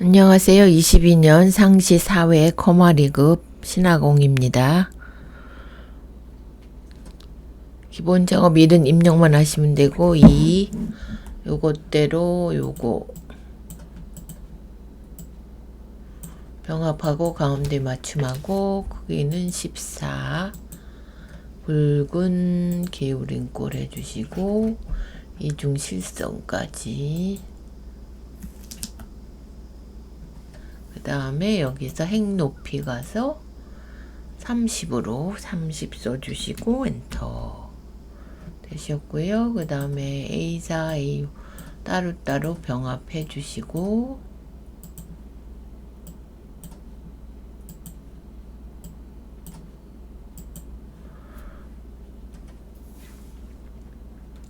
안녕하세요. 22년 상시 4회 커머리급 신화공입니다. 기본 작업 1은 입력만 하시면 되고 2 요것대로 요거 병합하고 가운데 맞춤하고 크기는 14 붉은 개울인 꼴 해주시고 이중 실선까지 그 다음에 여기서 핵 높이 가서 30으로 30 써주시고 엔터 되셨고요. 그 다음에 A4, A 따로따로 병합해 주시고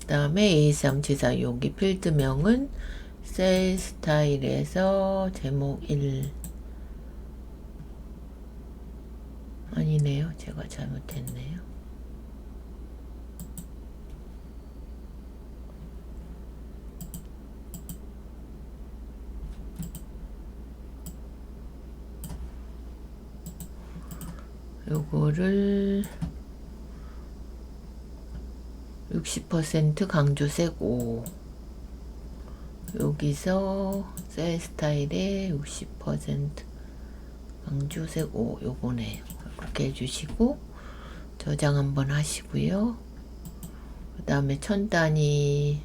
그 다음에 A3 지사 여기 필드명은 셀 스타일에서 제목 1 아니네요. 제가 잘못했네요. 요거를 60% 강조색 5 여기서 셀 스타일의 60% 강조색 5 요거네요. 이렇게 해주시고 저장 한번 하시고요. 그 다음에 천 단위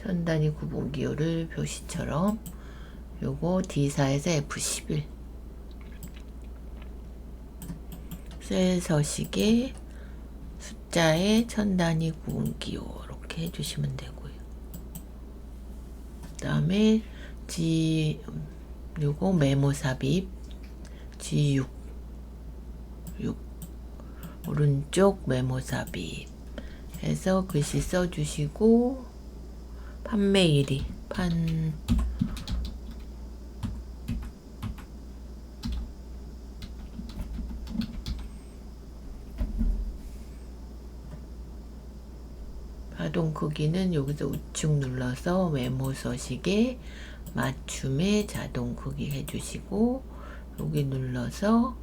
천 단위 구분 기호를 표시처럼 요거 D4에서 F11 셀 서식에 숫자의 천 단위 구분 기호 이렇게 해주시면 되고요. 그 다음에 G 요거 메모 삽입 G6 6 오른쪽 메모 삽입 해서 글씨 써주시고 판매일이 판 파동 크기는 여기서 우측 눌러서 메모 서식에 맞춤에 자동 크기 해주시고 여기 눌러서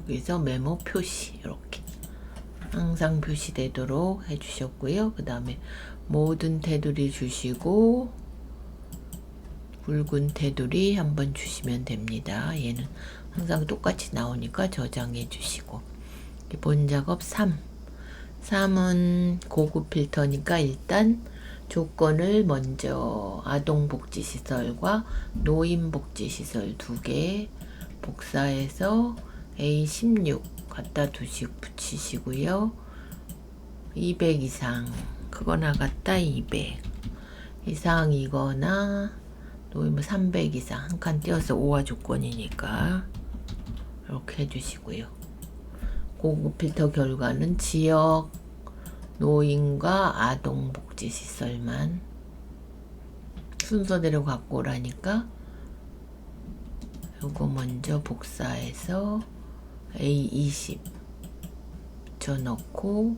여기서 메모 표시 이렇게 항상 표시되도록 해주셨고요. 그 다음에 모든 테두리 주시고 붉은 테두리 한번 주시면 됩니다. 얘는 항상 똑같이 나오니까 저장해 주시고 기본 작업 3 3은 고급 필터니까 일단 조건을 먼저 아동복지시설과 노인복지시설 두 개 복사해서 A16 갖다 두시 붙이시고요. 200 이상 크거나 같다 200 이상이거나 노인 300 이상 한 칸 띄어서 5화 조건이니까 이렇게 해주시고요. 고급 필터 결과는 지역 노인과 아동복지시설만 순서대로 갖고 오라니까 요거 먼저 복사해서 A20 붙여 넣고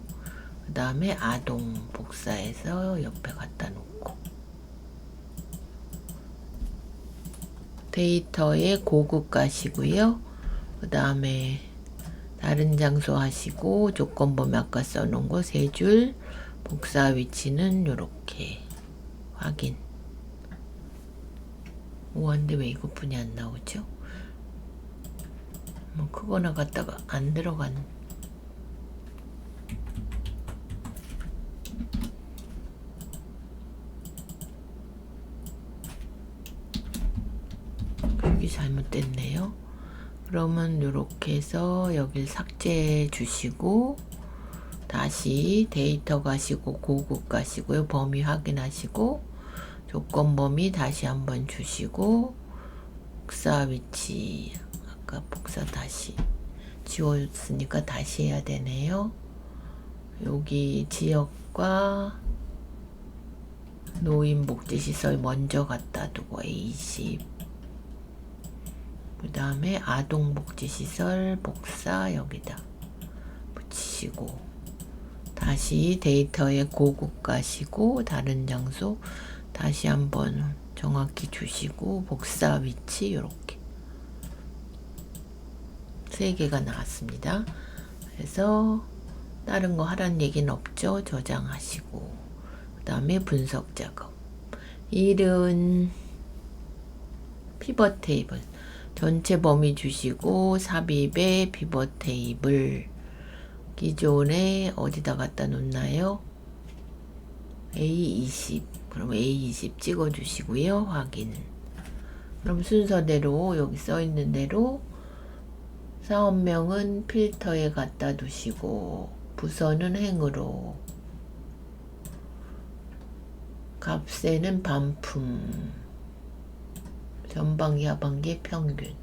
그 다음에 아동 복사해서 옆에 갖다 놓고 데이터에 고급 가시고요. 그 다음에 다른 장소 하시고 조건 범위 아까 써놓은 거 세 줄 복사 위치는 이렇게 확인 오한데 왜 이것뿐이 안 나오죠? 뭐 크거나 갔다가 안 들어간 여기 잘못됐네요. 그러면 이렇게 해서 여길 삭제해 주시고 다시 데이터 가시고 고급 가시고요. 범위 확인하시고 조건 범위 다시 한번 주시고 복사 위치 아까 복사 다시 지웠으니까 다시 해야 되네요. 여기 지역과 노인복지시설 먼저 갖다 두고 A20 그 다음에 아동복지시설 복사 여기다 붙이시고 다시 데이터에 고국 가시고 다른 장소 다시 한번 정확히 주시고 복사 위치 이렇게 세 개가 나왔습니다. 그래서 다른 거 하라는 얘기는 없죠. 저장하시고 그 다음에 분석 작업 일은 피벗 테이블 전체 범위 주시고 삽입에 피벗 테이블. 기존에 어디다 갖다 놓나요? A20. 그럼 A20 찍어 주시고요 확인. 그럼 순서대로 여기 써 있는 대로 사업명은 필터에 갖다 두시고 부서는 행으로. 값세는 반품 전방기 하반기 평균.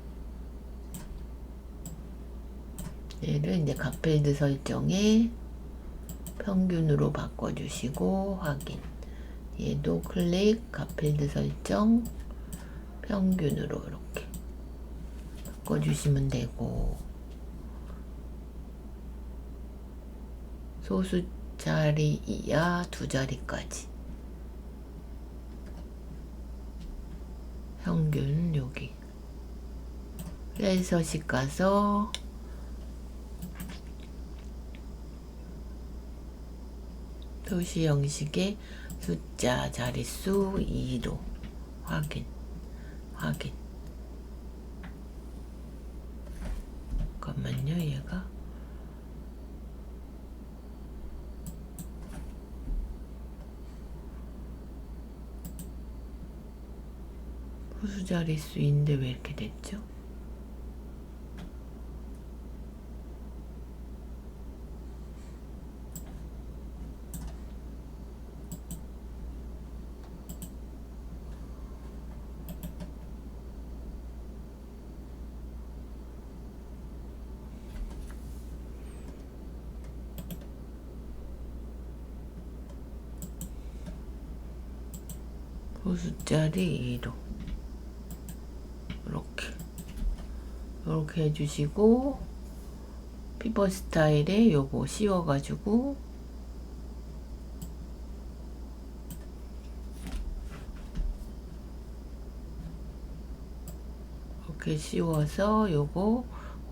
얘를 이제 값필드 설정에 평균으로 바꿔주시고 확인. 얘도 클릭 값필드 설정 평균으로 이렇게 바꿔주시면 되고. 소수 자리 이하 두 자리까지 평균 여기. 레이서식 가서 표시 형식의 숫자 자릿수 2로 확인 확인 잠깐만요 얘가 후수 자릿수인데 왜 이렇게 됐죠? 호수짜리 2로 이렇게 이렇게 해주시고 피버 스타일에 요거 씌워가지고 이렇게 씌워서 요거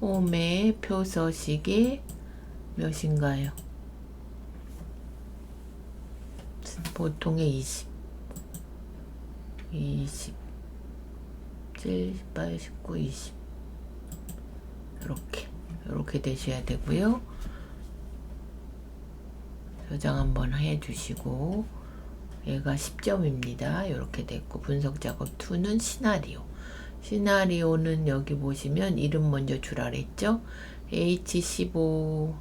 홈에 표서식이 몇인가요? 보통의 20 20 7, 18, 19, 20 이렇게 되셔야 되고요. 저장 한번 해주시고 얘가 10점입니다. 이렇게 됐고 분석 작업 2는 시나리오. 시나리오는 여기 보시면 이름 먼저 주라 그랬죠? H15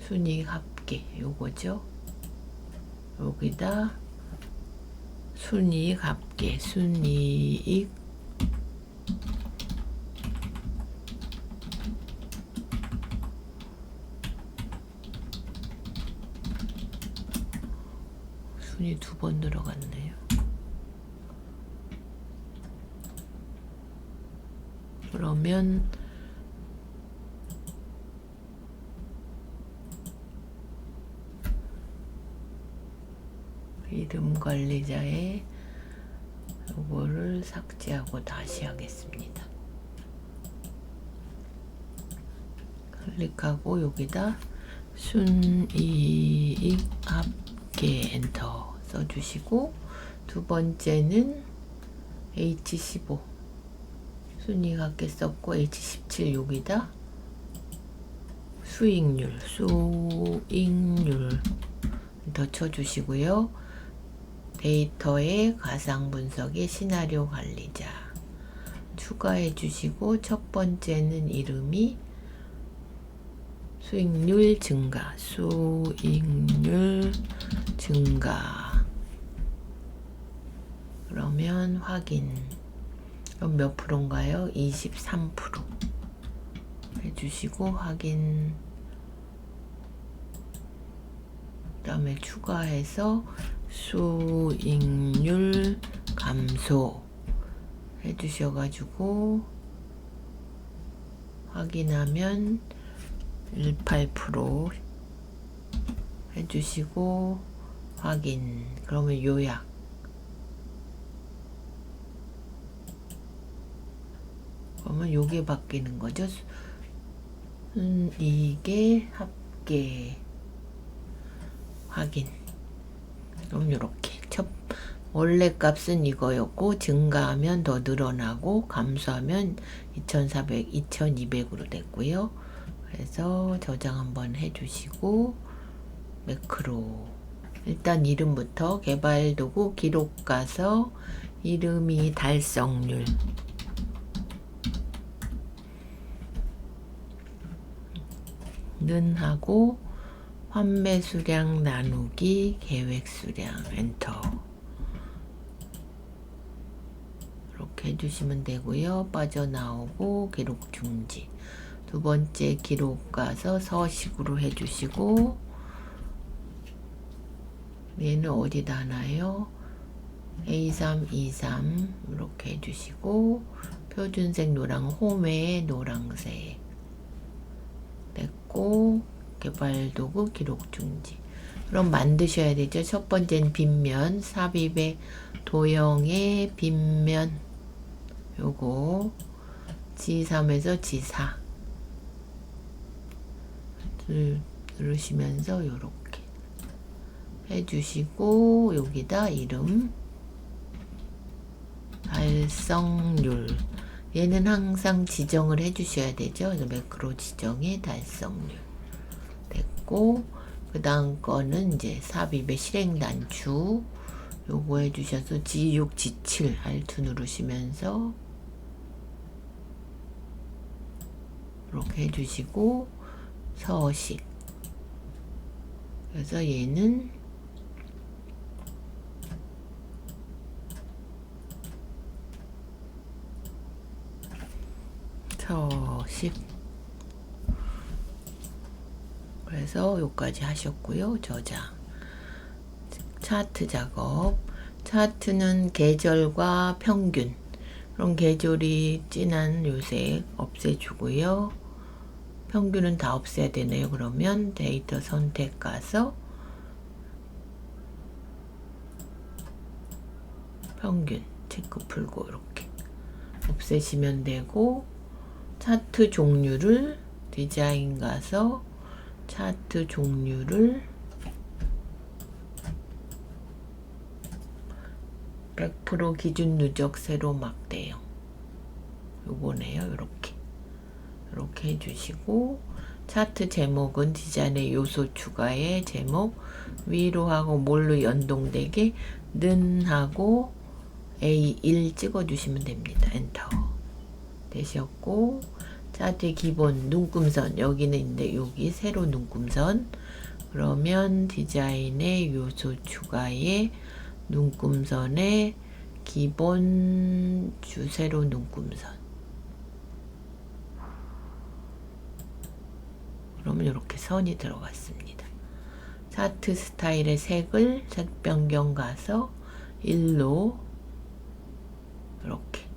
순위 합계 요거죠? 여기다 순이익 합계 순이익 순이 두 번 들어갔네요. 그러면 이름 관리자의 요거를 삭제하고 다시 하겠습니다. 클릭하고 여기다 순이익 합계 엔터 써주시고 두 번째는 H15 순이익 합계 썼고 H17 여기다. 수익률 수익률. 더 쳐주시고요. 데이터의 가상 분석의 시나리오 관리자. 추가해 주시고 첫 번째는 이름이 수익률 증가 수익률 증가 그러면 확인. 그럼 몇 프로인가요? 23% 해주시고 확인. 그 다음에 추가해서 수익률 감소 해주셔가지고 확인하면 18% 해주시고 확인. 그러면 요약 그러면 요게 바뀌는 거죠? 음, 이게 합계 확인. 그럼 요렇게. 첫 원래 값은 이거였고 증가하면 더 늘어나고 감소하면 2400, 2200으로 됐고요. 그래서 저장 한번 해주시고 매크로. 일단 이름부터 개발 도구 기록 가서 이름이 달성률 는 하고 판매 수량 나누기 계획 수량 엔터 이렇게 해주시면 되고요. 빠져나오고 기록 중지 두 번째 기록 가서 서식으로 해주시고 얘는 어디다 하나요? A3, 23 이렇게 해주시고 표준색 노랑 홈에 노랑색 됐고 개발 도구 기록 중지. 그럼 만드셔야 되죠. 첫 번째는 빗면 삽입의 도형의 빗면. 요거. G3에서 G4 누르시면서 요렇게 해주시고 여기다 이름 달성률 얘는 항상 지정을 해주셔야 되죠. 그래서 매크로 지정의 달성률 됐고 그 다음 거는 이제 삽입의 실행 단추 요거 해주셔서 G6, G7 Alt 누르시면서 이렇게 해주시고 서식 그래서 얘는 서식. 그래서 요까지 하셨고요 저장. 차트 작업. 차트는 계절과 평균. 그런 계절이 진한 요색 없애주고요. 평균은 다 없애야 되네요. 그러면 데이터 선택 가서 평균 체크 풀고 이렇게 없애시면 되고 차트 종류를 디자인 가서 차트 종류를 100% 기준 누적 세로 막대형. 요거네요 요렇게. 이렇게 해주시고 차트 제목은 디자인의 요소 추가의 제목. 위로 하고 뭘로 연동되게 는 하고 A1 찍어주시면 됩니다. 엔터 되셨고 차트의 기본 눈금선 여기는 있는데 여기 세로 눈금선. 그러면 디자인의 요소 추가에 눈금선의 기본 주세로 눈금선. 그러면 이렇게 선이 들어갔습니다. 차트 스타일의 색을 색 변경 가서 1로 이렇게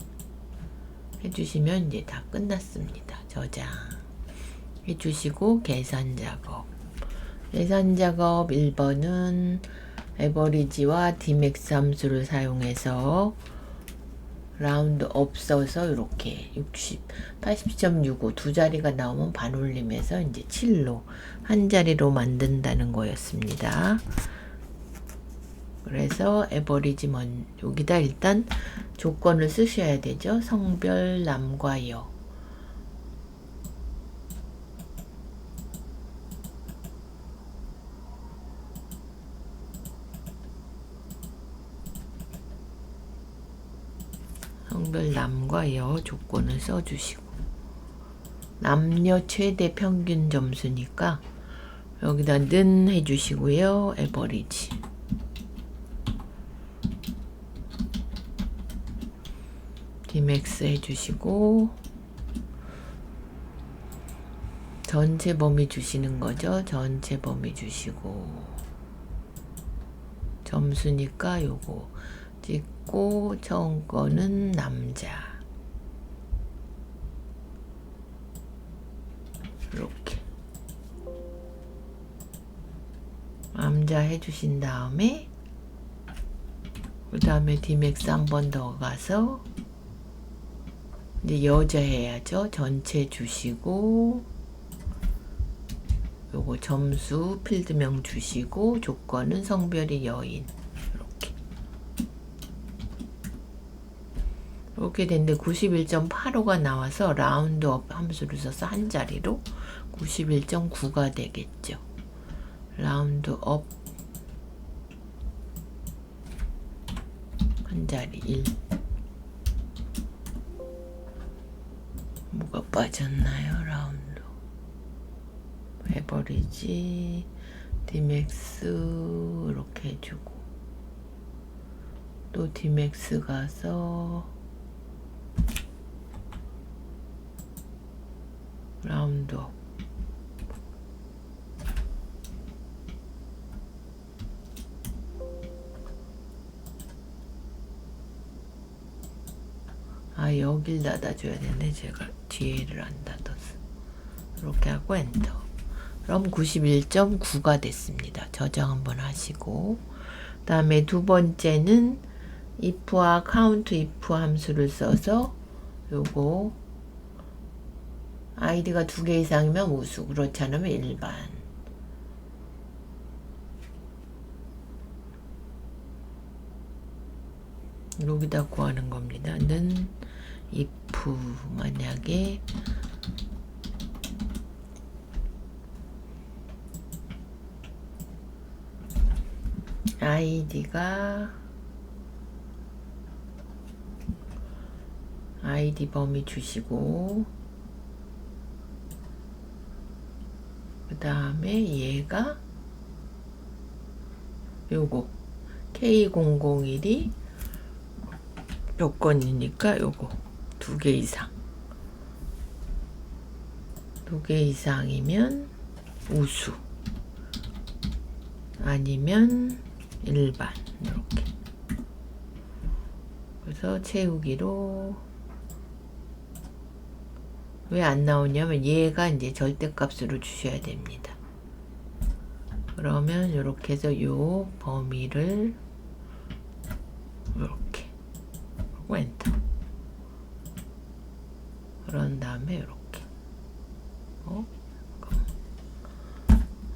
해주시면 이제 다 끝났습니다. 저장 해주시고 계산 작업 계산 작업 1번은 에버리지와 디맥스 함수를 사용해서 라운드 없어서 이렇게 60, 80.65 두 자리가 나오면 반올림해서 이제 7로 한 자리로 만든다는 거였습니다. 그래서 에버리지 먼 여기다 일단 조건을 쓰셔야 되죠. 성별 남과 여. 성별 남과 여 조건을 써주시고 남녀 최대 평균 점수니까 여기다 는 해주시고요. 에버리지 디맥스 해주시고 전체 범위 주시는 거죠. 전체 범위 주시고 점수니까 요거 찍고 처음 거는 남자 이렇게 암자 해주신 다음에 그 다음에 디맥스 한 번 더 가서 이제 여자 해야죠. 전체 주시고 요거 점수 필드명 주시고 조건은 성별이 여인 이렇게 이렇게 됐는데 91.85가 나와서 라운드업 함수를 써서 한 자리로 91.9가 되겠죠. 라운드업 한 자리 1 뭐가 빠졌나요 라운드? 에버리지? 디맥스 이렇게 해주고. 또 디맥스 가서 라운드업 아 여길 닫아줘야 되는데 제가 뒤에를 안 닫았어. 이렇게 하고 엔터. 그럼 91.9가 됐습니다. 저장 한번 하시고. 그 다음에 두 번째는 if와 count if 함수를 써서 요거 아이디가 두 개 이상이면 우수. 그렇지 않으면 일반. 여기다 구하는 겁니다. 는 if 만약에 아이디가 아이디 범위 주시고 그 다음에 얘가 요거 K001이 요건이니까 요거 두 개 이상. 두 개 이상이면 우수. 아니면 일반. 이렇게. 그래서 채우기로. 왜 안 나오냐면 얘가 이제 절대값으로 주셔야 됩니다. 그러면 이렇게 해서 요 범위를 이렇게. 하고 엔터 그런 다음에 이렇게. 어?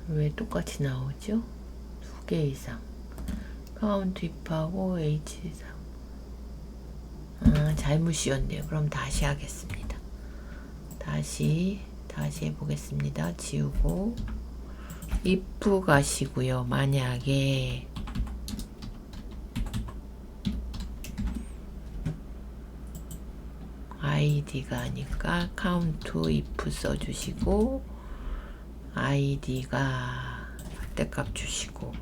왜 똑같이 나오죠? 두 개 이상. 카운트 입하고 H3 아 잘못 씌웠네요. 그럼 다시 하겠습니다. 다시 다시 해보겠습니다. 지우고. if 가시고요 만약에 아이디가 아니까 count if 써주시고 아이디가 때값 주시고.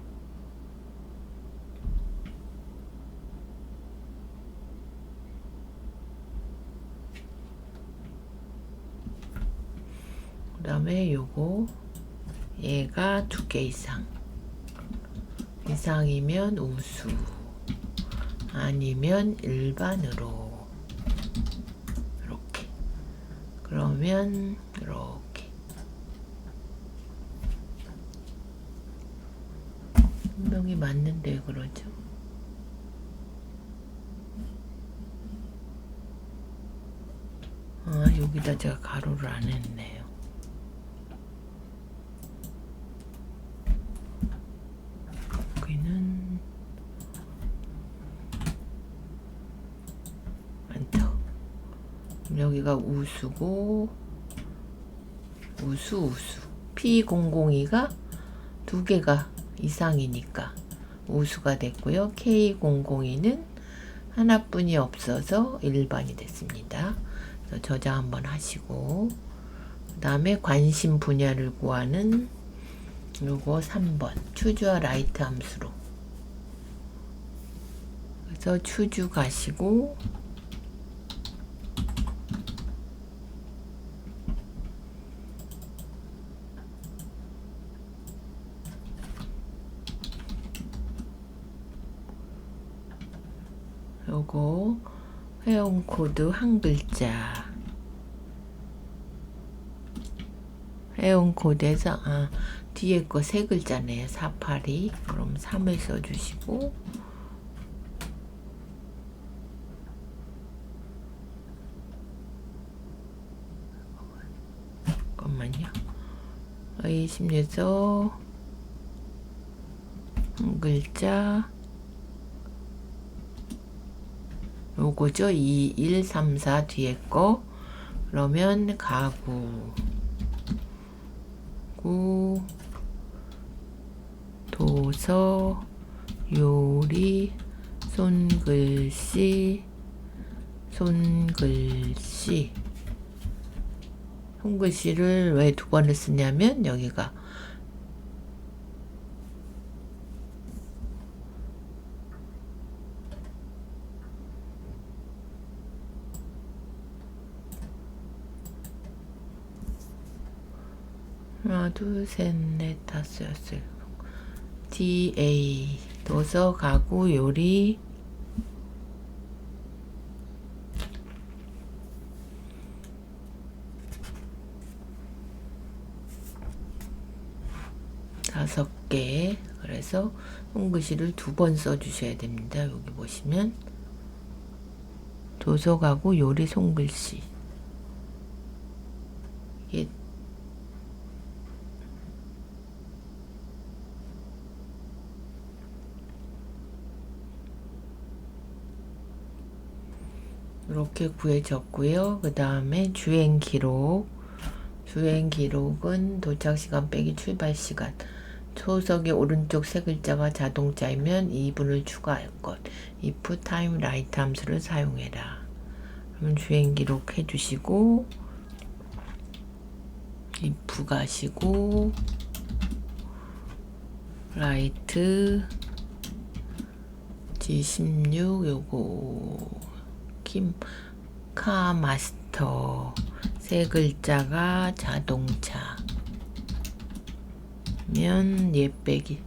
그 다음에 요거 얘가 두 개 이상. 이상이면 우수 아니면 일반으로 그러면 이렇게 분명히 맞는데 왜 그러죠? 아 여기다 제가 가로를 안 했네요. 여기는 엔터. 여기가 우수고 우수 우수 P002가 두 개가 이상이니까 우수가 됐고요. K002는 하나뿐이 없어서 일반이 됐습니다. 그래서 저장 한번 하시고 그 다음에 관심 분야를 구하는 요거 3번 추주와 라이트 함수로 그래서 추주 가시고 요거 회원 코드 한 글자 회원 코드에서 아 뒤에 거 세 글자네요. 482 그럼 3을 써주시고 잠깐만요. 의 심리서 한 글자 요거죠. 2, 1, 3, 4 뒤에 거. 그러면 가구. 구. 도서. 요리. 손글씨. 손글씨. 손글씨를 왜 두 번을 쓰냐면 여기가 하나 둘 셋 넷 다섯 여섯 DA 도서 가구 요리. 다섯 개. 그래서 손글씨를 두 번 써주셔야 됩니다. 여기 보시면. 도서 가구 요리 손글씨 이게 이렇게 구해졌고요. 그 다음에 주행 기록. 주행 기록은 도착 시간 빼기 출발 시간. 초석의 오른쪽 세 글자가 자동차이면 2분을 추가할 것. if time right 함수를 사용해라. 그러면 주행 기록 해주시고 if 가시고 라이트 G16 요거 킴 카마스터. 세 글자가 자동차. 면 예 빼기.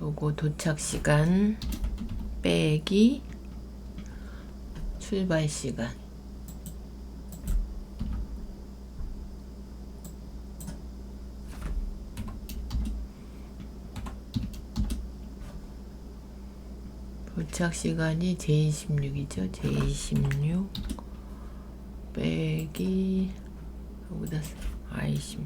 요거 도착 시간 빼기 출발 시간 도착 시간이 제26이죠. 제26 빼기 여기다 I16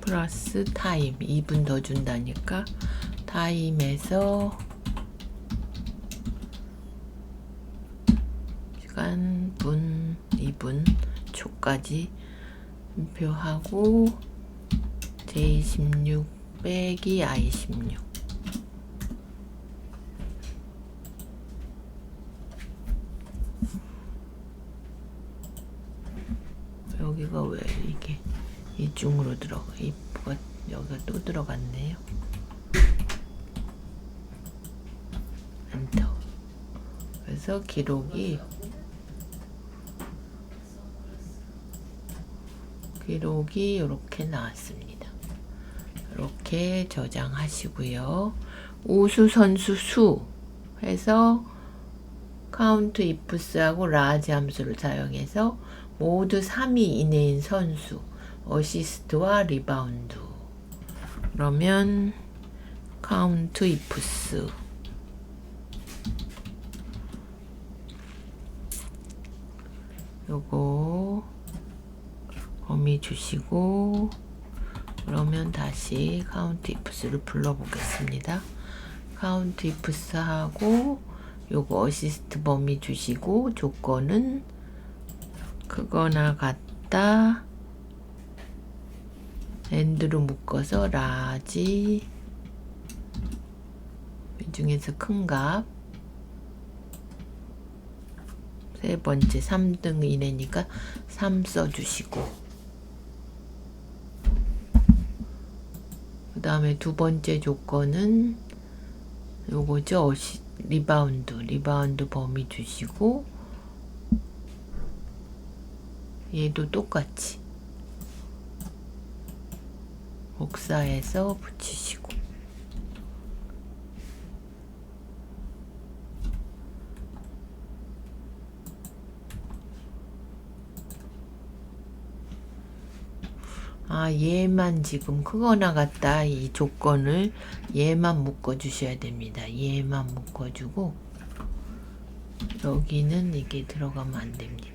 플러스 타임 2분 더 준다니까? 타임에서 시간 분 2분 초까지 표하고 제26 빼기 I16 여기가 왜 이게 이중으로 들어가 이가 여기가 또 들어갔네요. 엔터. 그래서 기록이 기록이 이렇게 나왔습니다. 이렇게 저장하시고요. 우수 선수 수 해서 카운트 이프스하고 라지 함수를 사용해서 모두 3위 이내인 선수 어시스트와 리바운드 그러면 카운트 이프스 요거 범위 주시고 그러면 다시 카운트 이프스를 불러보겠습니다. 카운트 이프스 하고 요거 어시스트 범위 주시고 조건은 그거나 같다 엔드로 묶어서 라지. 이 중에서 큰값. 세 번째 3등 이내니까 3 써주시고. 그 다음에 두 번째 조건은 요거죠. 리바운드. 리바운드 범위 주시고 얘도 똑같이. 복사해서 붙이시고. 아 얘만 지금 크거나 같다 이 조건을 얘만 묶어 주셔야 됩니다. 얘만 묶어 주고 여기는 이게 들어가면 안 됩니다.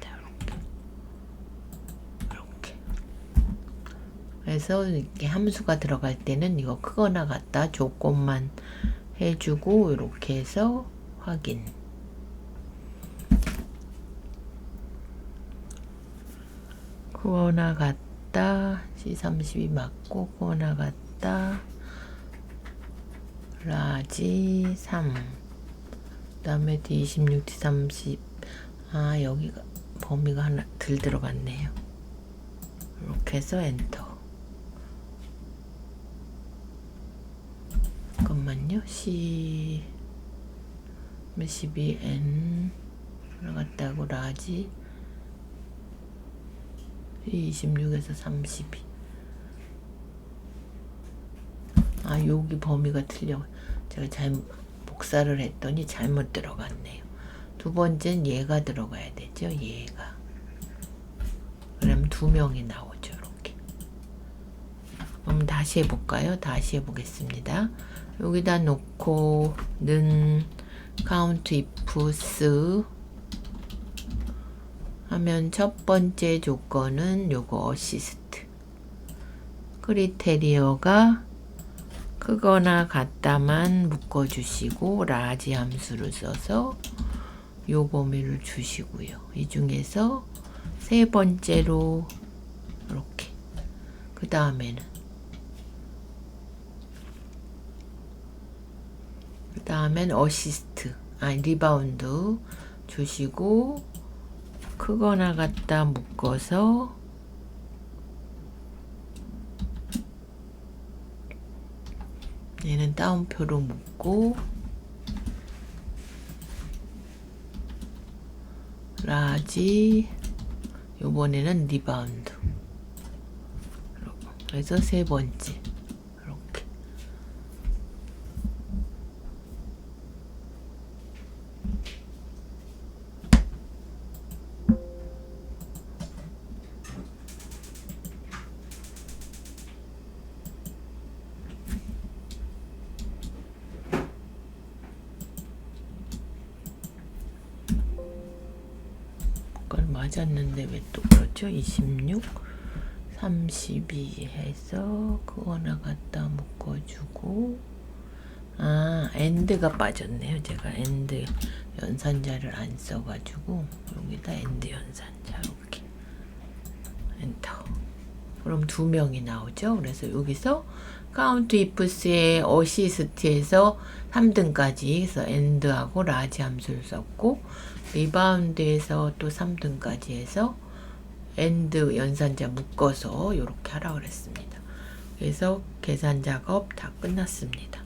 그래서 이렇게 함수가 들어갈 때는 이거 크거나 같다. 조건만 해 주고 이렇게 해서 확인. 크거나 같다. C32 맞고 크거나 같다. 라지 3. 그 다음에 D26, D30. 아, 여기가 범위가 하나 들 들어갔네요. 이렇게 해서 엔터. 잠깐만요. C 12N 들어갔다고 라지 26에서 32. 아, 여기 범위가 틀려. 제가 잘못 복사를 했더니 잘못 들어갔네요. 두 번째는 얘가 들어가야 되죠. 얘가. 그럼 두 명이 나오죠. 이렇게. 그럼 다시 해볼까요? 다시 해보겠습니다. 여기다 놓고 는 count ifs 하면 첫 번째 조건은 요거 어시스트 크리테리어가 크거나 같다만 묶어주시고 라지 함수를 써서 요 범위를 주시고요. 이 중에서 세 번째로 이렇게 그 다음에는 그 다음엔 어시스트 아니 리바운드 주시고 크거나 같다 묶어서 얘는 따옴표로 묶고 라지 요번에는 리바운드. 그래서 세 번째 맞았는데 왜 또 그렇죠? 26, 32 해서 그거나 갖다 묶어주고 아 엔드가 빠졌네요. 제가 엔드 연산자를 안 써가지고 여기다 엔드 연산자 이렇게 엔터 그럼 두 명이 나오죠. 그래서 여기서 카운트 이프스의 어시스트에서 3등까지 해서 엔드하고 라지 함수를 썼고 리바운드에서 또 3등까지 해서 엔드 연산자 묶어서 이렇게 하라 그랬습니다. 그래서 계산 작업 다 끝났습니다.